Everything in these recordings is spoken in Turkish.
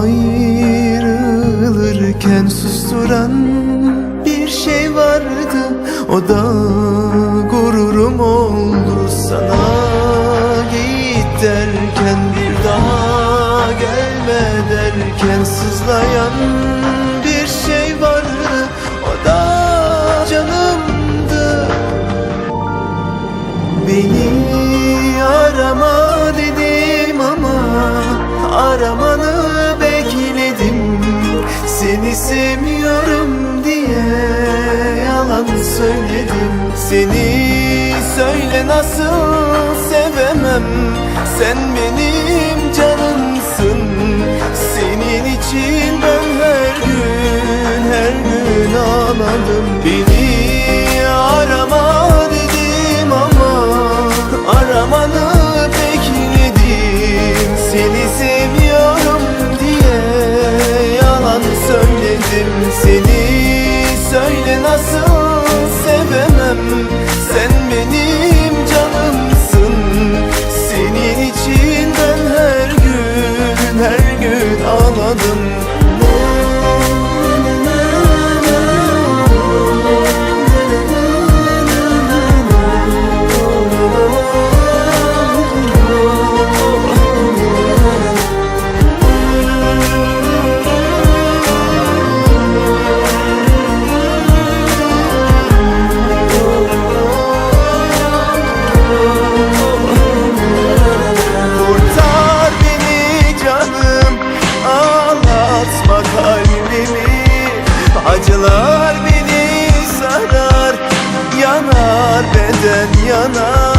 ayrılırken susturan bir şey vardı. O da gururum oldu sana Git derken bir daha gelme derken Sızlayan bir şey vardı. O da canımdı. Beni arama dedim ama aramanı sevmiyorum diye yalan söyledim. Seni söyle nasıl sevemem? Sen benim canımsın. Senin için ben her gün her gün ağladım. Beni ağladım Yanar beden yanar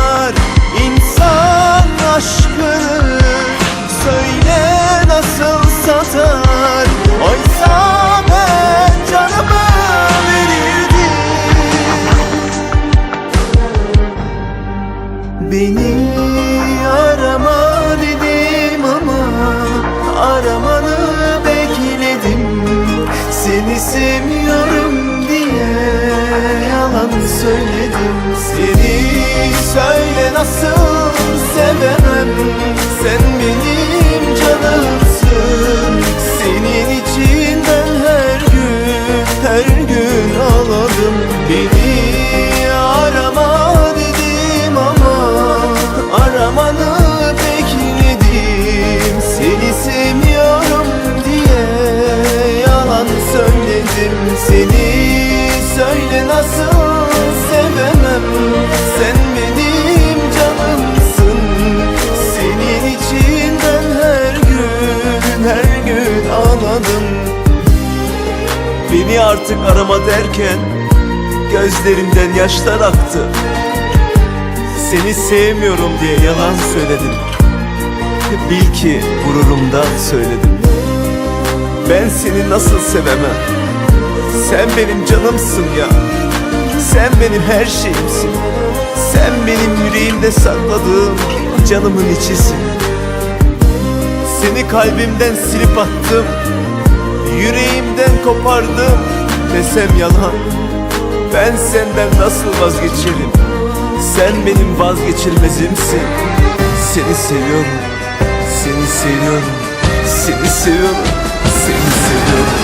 söyledim. Seni söyle nasıl sevemem Sen artık arama derken Gözlerimden yaşlar aktı. Seni sevmiyorum diye yalan söyledim. Bil ki gururumdan söyledim. Ben seni nasıl sevemem? Sen benim canımsın ya. Sen benim her şeyimsin. Sen benim yüreğimde sakladığım canımın içisin. Seni kalbimden silip attım. Yüreğimden kopardım desem yalan Ben senden nasıl vazgeçerim? Sen benim vazgeçilmezimsin. Seni seviyorum Seni seviyorum Seni seviyorum Seni seviyorum